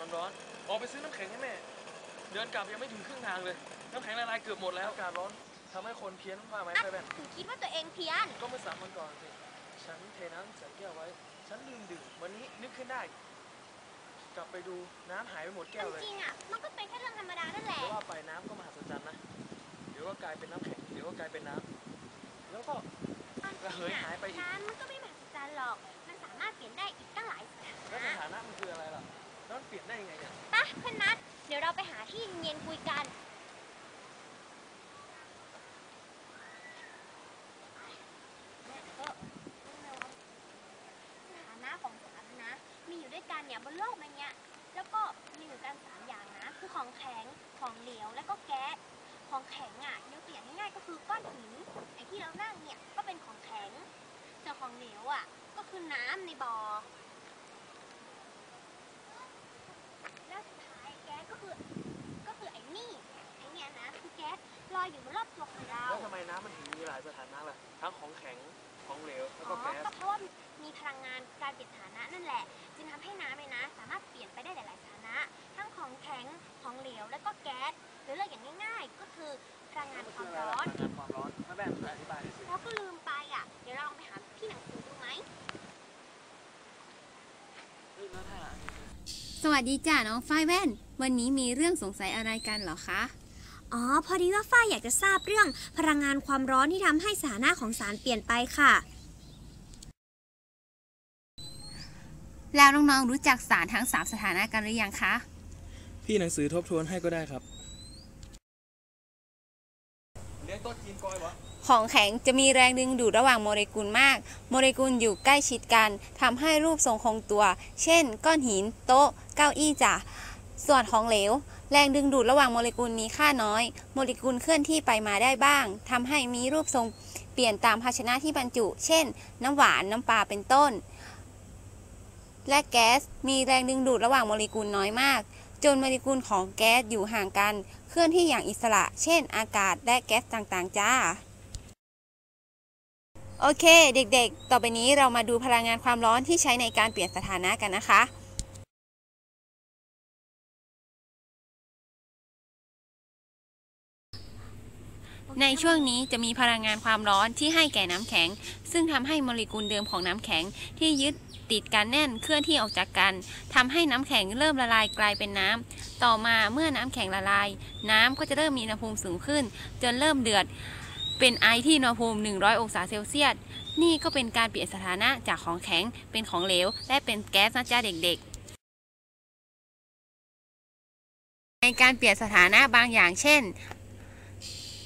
ร้อนๆออกไปซื้อน้ำแข็งให้แม่ เดินกลับยังไม่ถึงครึ่งทางเลย น้ำแข็งละลายเกือบหมดแล้ว อากาศร้อนทำให้คนเพี้ยนว่าไหมอะไปแบบถึงคิดว่าตัวเองเพี้ยน ก็เมื่อสามวันก่อนสิ ฉันเทน้ำใส่แก้วไว้ ฉันลืมดื่ม วันนี้นึกขึ้นได้ กลับไปดูน้ำหายไปหมดแก้วเลย จริงๆอะ มันก็เป็นแค่เรื่องธรรมดานั่นแหละแต่ว่าไปน้ำก็มหัศจรรย์นะ เดี๋ยวก็กลายเป็นน้ำแข็ง เดี๋ยวก็กลายเป็นน้ำแล้วก็ระเหยหายไปอีกน้ำมันก็ไม่มหัศจรรย์หรอก มันสามารถเปลี่ยนได้อีกตั้งหลายสถาแล้วสนะถานะมันคืออะไรล่ะแลี่ยนได้ยังไงเนี่ยปะเพื่อนนัด เดี๋ยวเราไปหาที่เย็นๆคุยกัน สถานะของสารณะมีอยู่ด้วยกันเนี่ยบนโลกใบเนี้ย แล้วก็มีอยู่กันสามอย่างนะ คือของแข็ง ของเหลว แล้วก็แก๊ส ของแข็งอะยกตัวอย่างง่ายๆก็คือก้อนหิน ไอ้ที่เรานั่งเนี่ยก็เป็นของแข็ง ส่วนของเหลวอะก็คือน้ำในบ่อ แล้วสุดท้ายแก๊สก็คือ ก็คือไอ้นี่ ไอ้เนี่ยนะคือแก๊สลอยอยู่บนรอบตัวของเรา แล้วทำไมน้ำมันถึงมีหลายสถานะล่ะ ทั้งของแข็ง ของเหลว แล้ว อ๋ ก็ อ แก๊ส ก็เพราะว่ามีพลั งงานการเปลี่ยนสถานะนั่นแหละ จึงทำให้น้ำเนี่ยนะ สามารถเปลี่ยนไปได้หลายๆสถานะ ทั้งของแข็งของเหลวแล้วก็แก๊สหรือเรียกอย่างง่าย ๆ ก็คือพลังงานความร้อนพลังงานความร้อนแม่แม่ช่วยอธิบายหน่อยสิแล้วก็ลืมไปอะ เดี๋ยวเราลองไปหาที่หนังสือดูไหมเฮ้ยแล้วถ้าสวัสดีจ้าน้องฝ้ายแว่น วันนี้มีเรื่องสงสัยอะไรกันเหรอคะอ๋อ พอดีว่าฝ้ายอยากจะทราบเรื่องพลังงานความร้อนที่ทำให้สถานะของสารเปลี่ยนไปค่ะ แล้วน้องๆรู้จักสารทั้ง 3 สถานะกันหรือยังคะ พี่หนังสือทบทวนให้ก็ได้ครับ เลี้ยงโต๊ะจีนกอยวะของแข็งจะมีแรงดึงดูดระหว่างโมเลกุลมาก โมเลกุลอยู่ใกล้ชิดกันทำให้รูปทรงคงตัว เช่น ก้อนหิน โต๊ะ เก้าอี้จ้ะ ส่วนของเหลว แรงดึงดูดระหว่างโมเลกุลมีค่าน้อย โมเลกุลเคลื่อนที่ไปมาได้บ้างทำให้มีรูปทรงเปลี่ยนตามภาชนะที่บรรจุ เช่น น้ำหวาน น้ำปลา เป็นต้น และแก๊สมีแรงดึงดูดระหว่างโมเลกุลน้อยมาก จนโมเลกุลของแก๊สอยู่ห่างกัน เคลื่อนที่อย่างอิสระ เช่น อากาศและแก๊สต่างๆ จ้า โอเค เด็กๆ ต่อไปนี้เรามาดูพลังงานความร้อนที่ใช้ในการเปลี่ยนสถานะกันนะคะ ในช่วงนี้จะมีพลังงานความร้อนที่ให้แก่น้ำแข็ง ซึ่งทำให้โมเลกุลเดิมของน้ำแข็งที่ยึดติดกันแน่นเคลื่อนที่ออกจากกันทำให้น้ำแข็งเริ่มละลายกลายเป็นน้ำต่อมาเมื่อน้ำแข็งละลาย น้ำก็จะเริ่มมีอุณหภูมิสูงขึ้น จนเริ่มเดือด เป็นไอที่อุณหภูมิ 100 องศาเซลเซียส นี่ก็เป็นการเปลี่ยนสถานะจากของแข็งเป็นของเหลว และเป็นแก๊สนะจ๊ะเด็กๆในการเปลี่ยนสถานะบางอย่างเช่น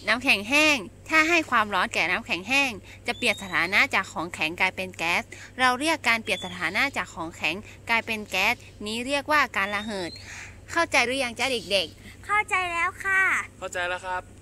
น้ำแข็งแห้ง ถ้าให้ความร้อนแก่น้ำแข็งแห้ง จะเปลี่ยนสถานะจากของแข็งกลายเป็นแก๊ส เราเรียกการเปลี่ยนสถานะจากของแข็งกลายเป็นแก๊ส นี้เรียกว่าการระเหิด เข้าใจหรือยังจ๊ะเด็กๆ เข้าใจแล้วค่ะ เข้าใจแล้วครับ